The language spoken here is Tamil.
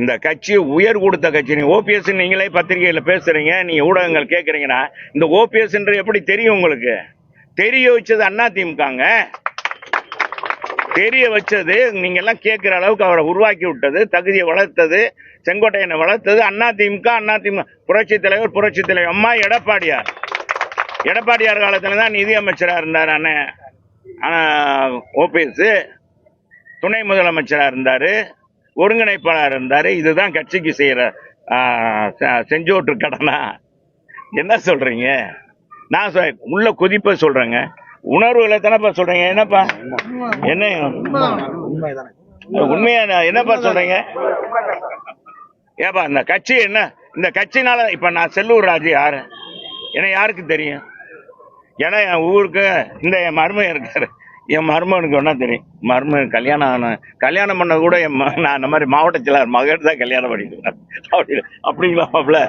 இந்த கட்சி உயர் கொடுத்த கட்சி. நீங்க ஓபிஎஸ் நீங்களே பத்திரிகையில பேசுறீங்க நீங்க ஊடகங்கள் கேட்கறீங்கன்னா இந்த ஓபிஎஸ் எப்படி தெரியும் உங்களுக்கு? தெரிய வச்சது அண்ணா திமுகங்க. தெரிய வச்சது நீங்க எல்லாம் கேட்கிற அளவுக்கு அவரை உருவாக்கி விட்டது தகுதியை வளர்த்தது செங்கோட்டையனை வளர்த்தது அண்ணா திமுக அண்ணா திமுக புரட்சி தலைவர் புரட்சி தலைவர் அம்மா எடப்பாடியார். எடப்பாடியார் காலத்துல தான் நிதி அமைச்சரா இருந்தார் அண்ணன் ஓபிஎஸ் துணை முதலமைச்சரா இருந்தாரு. ஒருங்கிணைப்பாளர் இருந்தார். இதுதான் கட்சிக்கு செய்கிற செஞ்சோட்டு செ- செஞ்சோற்று கடனா? என்ன சொல்கிறீங்க நான் சொல் உள்ள கொதிப்ப சொல்கிறேங்க உணர்வுகளை தானேப்பா சொல்கிறீங்க என்னப்பா? என்ன? உண்மையா நான் என்னப்பா சொல்கிறீங்க ஏப்பா இந்த கட்சி என்ன? இந்த கட்சினால இப்போ நான் செல்லூர் ராஜு யாரு? என்ன யாருக்கு தெரியும்? ஏன்னா என் ஊருக்கு இந்த என் மருமையாக இருக்காரு. என் மருமகனுக்கு ஒன்றா தெரியும். மருமகன் கல்யாணம் ஆன கல்யாணம் பண்ண கூட என் நான் இந்த மாதிரி மாவட்ட செயலாளர் மகன் தான் கல்யாணம் பண்ணிக்கிறேன் அப்படி அப்படிங்களா மாப்பிள்ள?